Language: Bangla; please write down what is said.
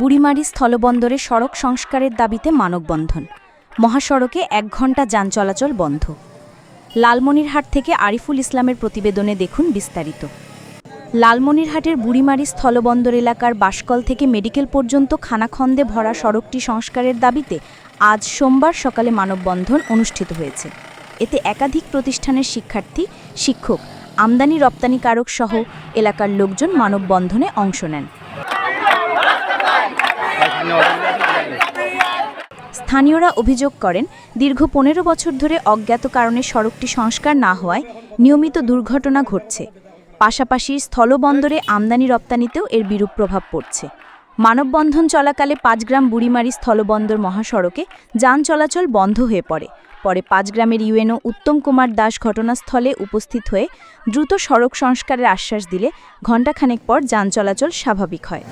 বুড়িমারি স্থলবন্দরে সড়ক সংস্কারের দাবিতে মানববন্ধন। মহাসড়কে এক ঘণ্টা যান চলাচল বন্ধ। লালমনিরহাট থেকে আরিফুল ইসলামের প্রতিবেদনে দেখুন বিস্তারিত। লালমনিরহাটের বুড়িমারি স্থলবন্দর এলাকার বাসকল থেকে মেডিকেল পর্যন্ত খানাখন্দে ভরা সড়কটি সংস্কারের দাবিতে আজ সোমবার সকালে মানববন্ধন অনুষ্ঠিত হয়েছে। এতে একাধিক প্রতিষ্ঠানের শিক্ষার্থী, শিক্ষক, আমদানি রপ্তানিকারক সহ এলাকার লোকজন মানববন্ধনে অংশ নেন। স্থানীয়রা অভিযোগ করেন, দীর্ঘ পনেরো বছর ধরে অজ্ঞাত কারণে সড়কটি সংস্কার না হওয়ায় নিয়মিত দুর্ঘটনা ঘটছে। পাশাপাশি স্থলবন্দরে আমদানি রপ্তানিতেও এর বিরূপ প্রভাব পড়ছে। মানববন্ধন চলাকালে পাঁচগ্রাম বুড়িমারি স্থলবন্দর মহাসড়কে যান চলাচল বন্ধ হয়ে পড়ে। পরে পাঁচগ্রামের ইউএনও উত্তম কুমার দাস ঘটনাস্থলে উপস্থিত হয়ে দ্রুত সড়ক সংস্কারের আশ্বাস দিলে ঘণ্টাখানেক পর যান চলাচল স্বাভাবিক হয়।